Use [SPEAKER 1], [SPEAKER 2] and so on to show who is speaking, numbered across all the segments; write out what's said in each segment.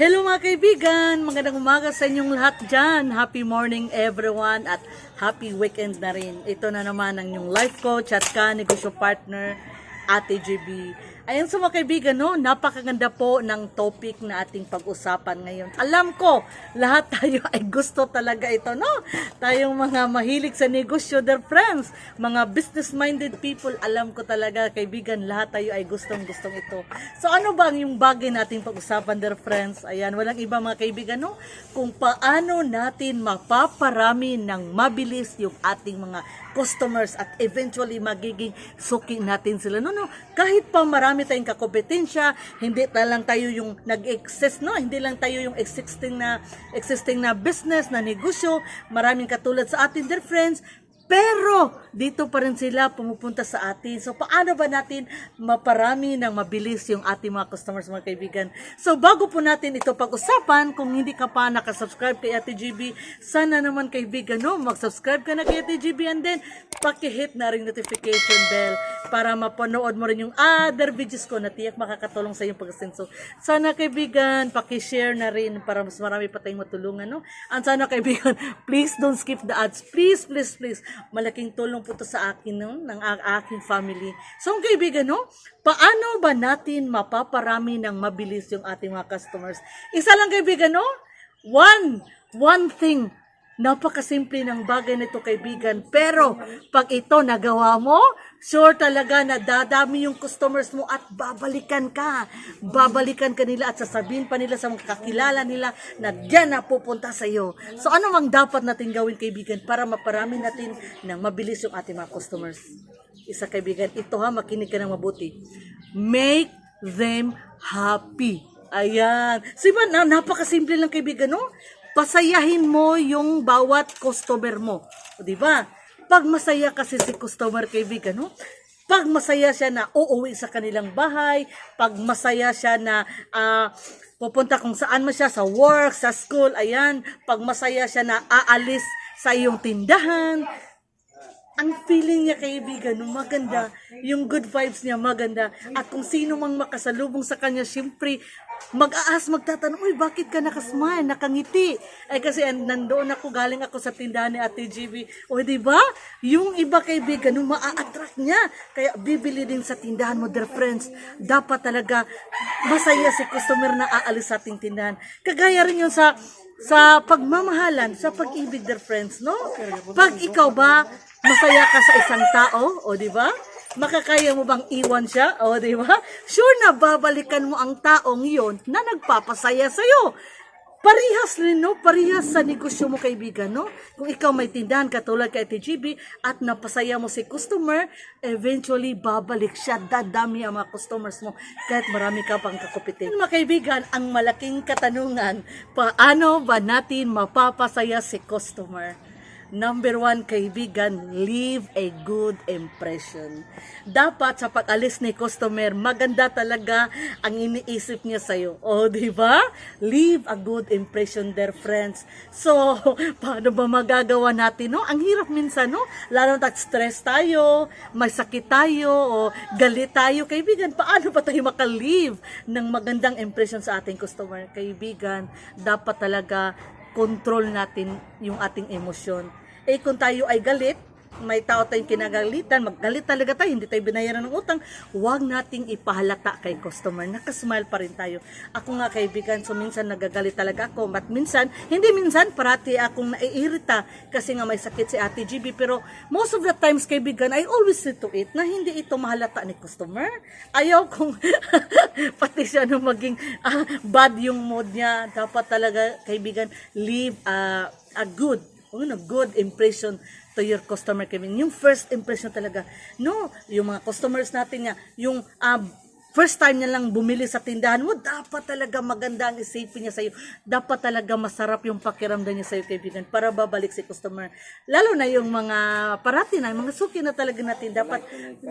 [SPEAKER 1] Hello mga kaibigan! Magandang umaga sa inyong lahat dyan. Happy morning everyone at happy weekend na rin. Ito na naman ang inyong life coach at ka-negosyo partner, Ate JB. Ayan sa mga kaibigan, no? napakaganda po ng topic na ating pag-usapan ngayon. Alam ko, lahat tayo ay gusto talaga ito, no? Tayong mga mahilig sa negosyo, dear friends, mga business-minded people, alam ko talaga, kaibigan, lahat tayo ay gustong-gustong ito. So ano ba yung bagay nating pag-usapan, dear friends? Ayan, walang iba mga kaibigan, no? Kung paano natin mapaparami ng mabilis yung ating mga customers at eventually magiging suki natin sila. No, no, kahit pa marami tayong kakompetensya, hindi na lang tayo yung nag-exist, no? Hindi lang tayo yung existing na existing na business, na negosyo, maraming katulad sa atin, dear friends, pero dito pa rin sila pumupunta sa atin. So paano ba natin maparami ng mabilis yung ating mga customers, mga kaibigan? So bago po natin ito pag-usapan, kung hindi ka pa nakasubscribe kay Ate GB, sana naman kaibigan, no, mag-subscribe ka na kay Ate GB and then pakihit na rin notification bell para mapanood mo rin yung other videos ko na tiyak makakatulong sa iyong pag-asenso. Sana kaibigan, pakishare na rin para mas marami pa tayong matulungan, no? And sana kaibigan, please don't skip the ads. Please, please, please. Malaking tulong po to sa akin, no? Ng aking family. So, ang kaibigan, no? Paano ba natin mapaparami ng mabilis yung ating mga customers? Isa lang kaibigan, no? One, one thing Napakasimple ng bagay nito kaibigan. Pero pag ito nagawa mo, sure talaga na dadami yung customers mo at babalikan ka. Babalikan ka nila at sasabihin pa nila sa mga kakilala nila na diyan na pupunta sa iyo. So ano mang dapat natin gawin kaibigan para maparami natin ng mabilis yung ating mga customers? Isa kaibigan, ito ha, makinig ka ng mabuti. Make them happy. Ayan. So, iba, na, napakasimple lang kaibigan, no? pasayahin mo yung bawat customer mo. O, di ba? Pag masaya kasi si customer kaibigan, no? Pag masaya siya na uuwi sa kanilang bahay, pag masaya siya na ah, pupunta kung saan man siya, sa work, sa school, ayan, pag masaya siya na aalis sa iyong tindahan, ang feeling niya kaibigan, maganda. Yung good vibes niya, maganda. At kung sino mang makasalubong sa kanya, syempre, mag-aas, magtatanong, uy, bakit ka nakasmile, nakangiti? Ay kasi an- nandoon ako, galing ako sa tindahan ni Ate GB. O, di ba? Yung iba kaibigan, no, maa-attract niya. Kaya bibili din sa tindahan mo, dear friends. Dapat talaga masaya si customer na aalis sa ating tindahan. Kagaya rin yun sa sa pagmamahalan, sa pag-ibig, dear friends, no? Pag ikaw ba masaya ka sa isang tao, o di ba? Makakaya mo bang iwan siya? O di ba? Sure na babalikan mo ang taong yon na nagpapasaya sa iyo. Parihas rin, no? Parihas sa negosyo mo, kaibigan, no? Kung ikaw may tindahan katulad kay TGB at napasaya mo si customer, eventually babalik siya. Dadami ang mga customers mo kahit marami ka pang kakupitin. Mga kaibigan, ang malaking katanungan, paano ba natin mapapasaya si customer? Number one, kaibigan, leave a good impression. Dapat sa pag-alis ni customer, maganda talaga ang iniisip niya sa'yo. O, di ba? Leave a good impression there, friends. So, paano ba magagawa natin, no? Ang hirap minsan, no? Lalo na stress tayo, may sakit tayo, o galit tayo. Kaibigan, paano ba tayo makalive ng magandang impression sa ating customer? Kaibigan, dapat talaga control natin yung ating emosyon. Eh kung tayo ay galit, may tao tayong kinagalitan, maggalit talaga tayo, hindi tayo binayaran ng utang, huwag nating ipahalata kay customer. Nakasmile pa rin tayo. Ako nga kaibigan, so minsan nagagalit talaga ako, but minsan, hindi minsan, parati akong naiirita kasi nga may sakit si Ate GB, pero most of the times kaibigan, I always see to it na hindi ito mahalata ni customer. Ayaw kong pati siya nung maging ah, bad yung mood niya. Dapat talaga kaibigan, leave a, a good ano, good impression to your customer Kevin. Yung first impression talaga. No, yung mga customers natin nga, yung ah, first time niya lang bumili sa tindahan mo, dapat talaga maganda ang isipin niya sa'yo. Dapat talaga masarap yung pakiramdam niya sa'yo, kaibigan, para babalik si customer. Lalo na yung mga parati na, mga suki na talaga natin, dapat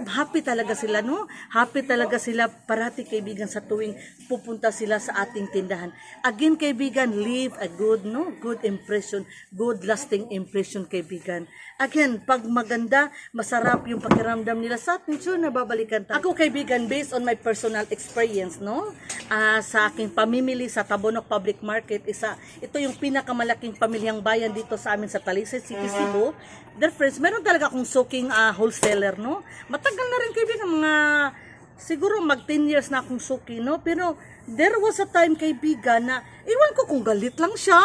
[SPEAKER 1] happy talaga sila, no? Happy talaga sila parati, kaibigan, sa tuwing pupunta sila sa ating tindahan. Again, kaibigan, leave a good, no? Good impression, good lasting impression, kaibigan. Again, pag maganda, masarap yung pakiramdam nila sa atin, sure na babalikan tayo. Ako, kaibigan, based on my personal experience, no? Ah, sa aking pamimili sa Tabonok Public Market, isa, ito yung pinakamalaking pamilyang bayan dito sa amin sa Talisay City, Cebu. Dear friends, meron talaga akong suking ah, wholesaler, no? Matagal na rin kaibigan, mga siguro mag 10 years na akong suki, no? Pero there was a time kaibigan na, iwan ko kung galit lang siya.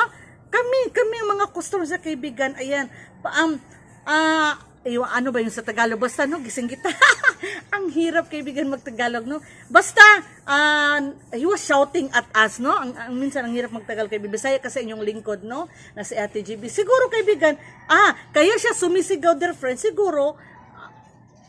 [SPEAKER 1] Kami, kami ang mga customers sa kaibigan, ayan, um, ah, Ewan, ano ba yung sa Tagalog? Basta, no, gising kita. ang hirap kaibigan mag-Tagalog, no? Basta, ah, he was shouting at us, no? Ang, ang minsan, ang hirap mag-Tagalog kaibigan. Bisaya kasi inyong lingkod, no? Na si Ate GB. Siguro, kaibigan, ah, kaya siya sumisigaw, dear friend. Siguro,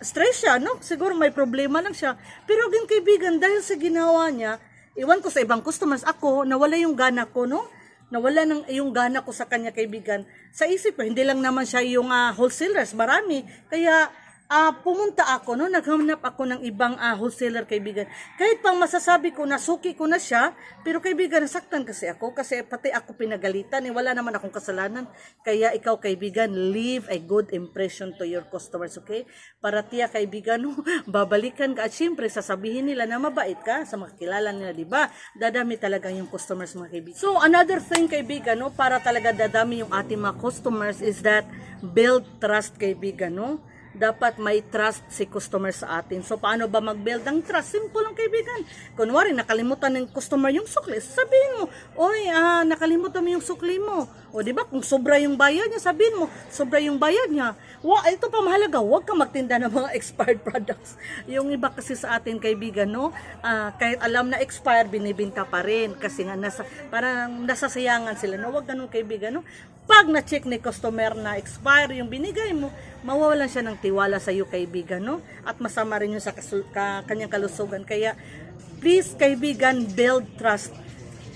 [SPEAKER 1] stress siya, no? Siguro may problema lang siya. Pero again, kaibigan, dahil sa ginawa niya, iwan ko sa ibang customers, ako, nawala yung gana ko, no? Nawala ng yung gana ko sa kanya, kaibigan. Sa isip ko, hindi lang naman siya yung ah, wholesalers, marami. Kaya, ah, pumunta ako, no? Naghanap ako ng ibang ah, wholesaler, kaibigan. Kahit pang masasabi ko na suki ko na siya, pero kaibigan, nasaktan kasi ako, kasi pati ako pinagalitan, eh, wala naman akong kasalanan. Kaya ikaw, kaibigan, leave a good impression to your customers, okay? Para tiya, kaibigan, no, babalikan ka. At syempre, sasabihin nila na mabait ka sa makilala nila, di ba? Dadami talaga yung customers, mga kaibigan. So, another thing, kaibigan, no, para talaga dadami yung ating mga customers is that build trust, kaibigan, no? Dapat may trust si customer sa atin. So, paano ba mag-build ng trust? Simple lang, kaibigan. Kunwari, nakalimutan ng customer yung sukli, sabihin mo, Oy, ah, nakalimutan mo yung sukli mo. O, di ba? Kung sobra yung bayad niya, sabihin mo, sobra yung bayad niya. Wa, ito pa mahalaga, huwag ka magtinda ng mga expired products. Yung iba kasi sa atin, kaibigan, no? Ah, kahit alam na expired, binibinta pa rin. Kasi nga, nasa, parang nasasayangan sila. No? Huwag ganun, kaibigan, no? Pag na-check ni customer na expire yung binigay mo, mawawalan siya ng tiwala sa iyo, kaibigan, no? At masama rin yun sa ka, kanyang kalusugan. Kaya, please, kaibigan, build trust.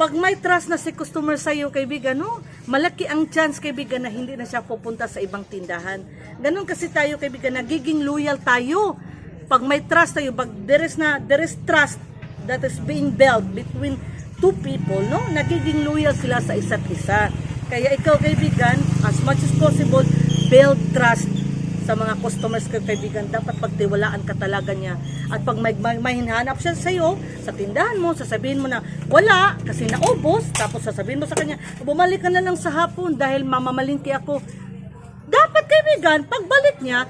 [SPEAKER 1] Pag may trust na si customer sa iyo, kaibigan, no? Malaki ang chance, kaibigan, na hindi na siya pupunta sa ibang tindahan. Ganon kasi tayo, kaibigan, nagiging loyal tayo. Pag may trust tayo, pag there is na, there is trust that is being built between two people, no? Nagiging loyal sila sa isa't isa. Kaya ikaw, kaibigan, as much as possible, build trust sa mga customers ko, kaibigan. Dapat pagtiwalaan ka talaga niya. At pag may, may, may hinahanap siya sa iyo, sa tindahan mo, sasabihin mo na, wala, kasi naubos. Tapos sasabihin mo sa kanya, bumalik ka na lang sa hapon dahil mamamalingki ako. Dapat, kaibigan, pagbalik niya,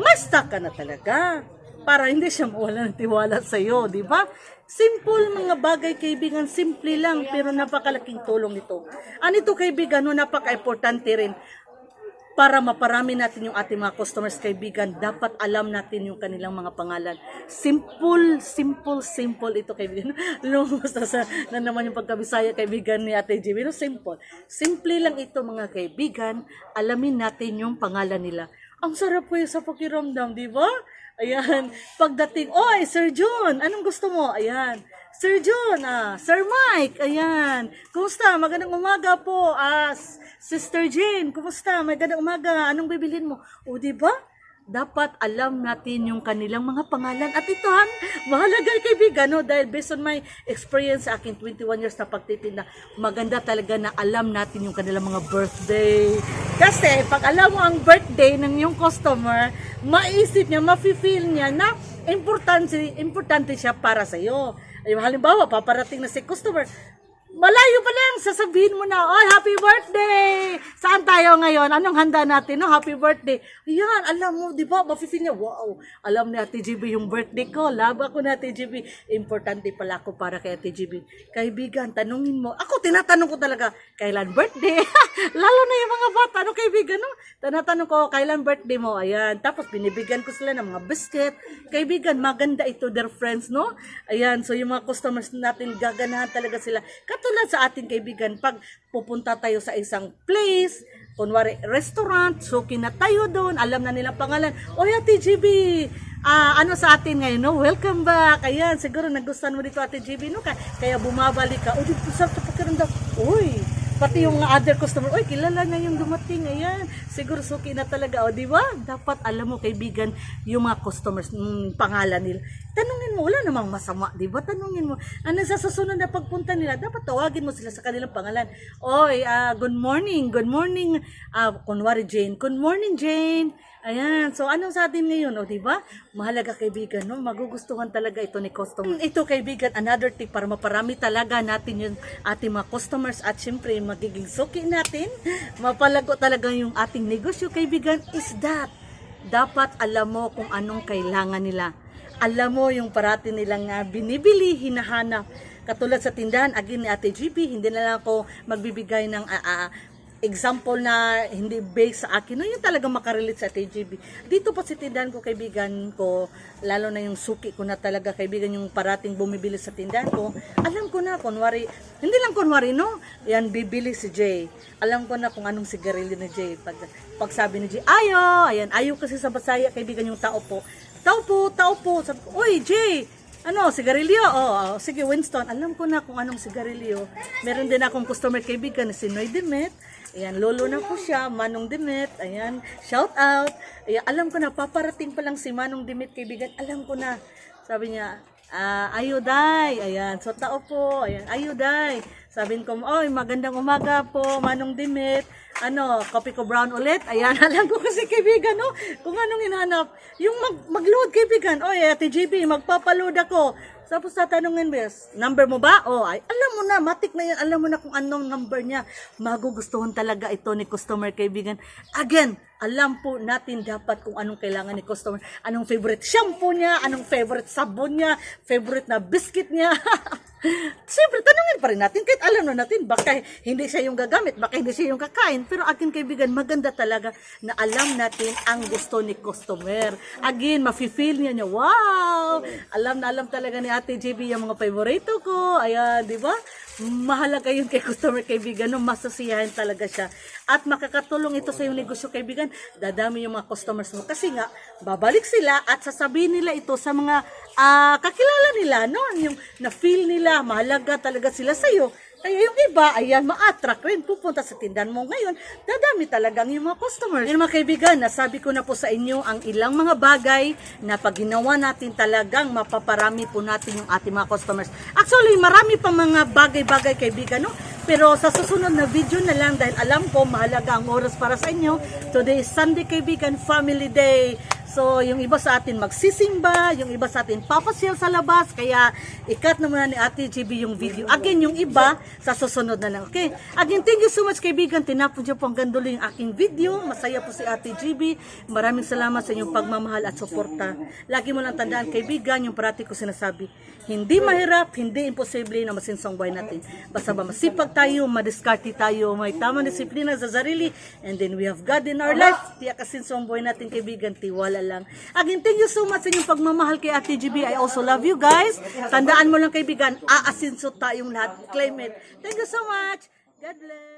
[SPEAKER 1] ma-stuck ka na talaga para hindi siya mawala ng tiwala sa iyo, di ba? Simple mga bagay kaibigan, simple lang pero napakalaking tulong nito. Ano ito kaibigan, no, napaka-importante rin para maparami natin yung ating mga customers kaibigan, dapat alam natin yung kanilang mga pangalan. Simple, simple, simple ito kaibigan. Lumos na sa na naman yung pagkabisaya kaibigan ni Ate Jimmy. No, simple. Simple lang ito mga kaibigan. Alamin natin yung pangalan nila. Ang sarap po sa pakiramdam, di ba? Ayan. Pagdating, oy, Sir John, anong gusto mo? Ayan. Sir John, ah, Sir Mike, ayan. Kumusta? Magandang umaga po. Ah, Sister Jane, kumusta? Magandang umaga. Anong bibilhin mo? O, di ba? Dapat alam natin yung kanilang mga pangalan. At ito, han, mahalaga kaibigan, no? Dahil based on my experience sa akin, 21 years na pagtitinda, maganda talaga na alam natin yung kanilang mga birthday. Kasi, pag alam mo ang birthday ng yung customer, maisip niya, mafe-feel niya na importante, importante siya para sa iyo. Halimbawa, paparating na si customer, malayo pa lang, sasabihin mo na, oh, happy birthday! Saan tayo ngayon? Anong handa natin? No? Happy birthday. Ayan, alam mo, di ba? Mafe-feel niya, wow, alam ni Ate GB yung birthday ko. Love ako ni Ate GB. Importante pala ako para kay Ate GB. Kaibigan, tanungin mo. Ako, tinatanong ko talaga, kailan birthday? Lalo na yung mga bata, no, kaibigan, no? Tinatanong ko, kailan birthday mo? Ayan. Tapos, binibigyan ko sila ng mga biscuit. Kaibigan, maganda ito, their friends, no? Ayan, so yung mga customers natin, gaganahan talaga sila. Katulad sa ating kaibigan, pag pupunta tayo sa isang place, kunwari restaurant, so na tayo doon, alam na nilang pangalan, o Ate GB, ah, ano sa atin ngayon, no? Welcome back. Ayan, siguro nagustuhan mo dito Ate GB, no? Kaya, bumabalik ka. O, dito sa pakiramdam, uy, pati yung other customer, oy, kilala na yung dumating, ayan, siguro suki na talaga, o, di ba? Dapat alam mo, kaibigan, yung mga customers, mm, pangalan nila. Tanungin mo, wala namang masama, di ba? Tanungin mo, ano sa susunod na pagpunta nila, dapat tawagin mo sila sa kanilang pangalan. Oy, ah, good morning, good morning, ah, kunwari Jane, good morning Jane, Ayan, so anong sa atin ngayon, o di ba? Mahalaga kaibigan, no? Magugustuhan talaga ito ni customer. Ito kaibigan, another tip para maparami talaga natin yung ating mga customers at syempre magiging suki natin. Mapalago talaga yung ating negosyo kaibigan is that dapat alam mo kung anong kailangan nila. Alam mo yung parati nilang ah, binibili, hinahanap. Katulad sa tindahan, again ni Ate GB, hindi na lang ako magbibigay ng ah, ah, example na hindi based sa akin, no, yung talaga makarelate sa TGB. Dito po sa tindahan ko, kaibigan ko, lalo na yung suki ko na talaga, kaibigan yung parating bumibili sa tindahan ko, alam ko na, kunwari, hindi lang kunwari, no? Yan, bibili si Jay. Alam ko na kung anong sigarilyo ni Jay. Pag, pag sabi ni Jay, ayo, ayan, ayo kasi sa Basaya, kaibigan yung tao po. Tao po, tao po. Sabi ko, Uy, Jay, ano, sigarilyo? Oh, oh, sige, Winston. Alam ko na kung anong sigarilyo. Meron din akong customer kaibigan na si Noy Demet. Ayan, lolo na po siya, Manong Demet. Ayan, shout out. Ayan, alam ko na, paparating pa lang si Manong Demet kaibigan. Alam ko na. Sabi niya, ah, ayuday. Ayan, so tao po. Ayan, ayuday. Sabihin ko, oy, magandang umaga po, Manong Demet. Ano, copy ko brown ulit. Ayan, alam ko kasi kaibigan, no? Kung anong hinahanap. Yung mag, mag-load kaibigan. Oy, Ate JB, magpapaload ako. Tapos tatanungin, bes, number mo ba? Oh, ay, alam mo na, matik na yan. Alam mo na kung anong number niya. Magugustuhan talaga ito ni customer kaibigan. Again, alam po natin dapat kung anong kailangan ni customer. Anong favorite shampoo niya, anong favorite sabon niya, favorite na biscuit niya. Siyempre, tanungin pa rin natin kahit alam na natin baka hindi siya yung gagamit, baka hindi siya yung kakain. Pero akin kaibigan, maganda talaga na alam natin ang gusto ni customer. Again, mafe-feel niya niya, wow! Alam na alam talaga ni Ate JB yung mga favorito ko. Ayan, di ba? Mahalaga yun kay customer kaibigan, no? masasiyahin talaga siya. At makakatulong ito sa iyong negosyo kaibigan, dadami yung mga customers mo. Kasi nga, babalik sila at sasabihin nila ito sa mga ah, kakilala nila, no? Yung na-feel nila, mahalaga talaga sila sa iyo. Kaya yung iba, ayan, ma-attract rin. Pupunta sa tindahan mo ngayon, dadami talaga ang iyong mga customers. Yun mga kaibigan, nasabi ko na po sa inyo ang ilang mga bagay na pag ginawa natin talagang mapaparami po natin yung ating mga customers. Actually, marami pa mga bagay-bagay kaibigan, no? Pero sa susunod na video na lang dahil alam ko mahalaga ang oras para sa inyo. Today is Sunday kaibigan, Family Day. So, yung iba sa atin magsisimba, yung iba sa atin papasyal sa labas. Kaya, ikat na muna ni Ate GB yung video. Again, yung iba, sa susunod na lang. Okay? Again, thank you so much kaibigan. Tinapon niyo po ang gandulo yung aking video. Masaya po si Ate GB. Maraming salamat sa inyong pagmamahal at suporta. Lagi mo lang tandaan kaibigan, yung parati ko sinasabi. Hindi mahirap, hindi imposible na masinsong buhay natin. Basta ba masipag tayo, madiskarte tayo, may tamang disiplina sa sarili, and then we have God in our life. Tiyak kasinsong buhay natin kaibigan, tiwala lang. Again, thank you so much sa inyong pagmamahal kay Ate GB. I also love you guys. Tandaan mo lang kaibigan, aasinso tayong lahat. Claim it. Thank you so much. God bless.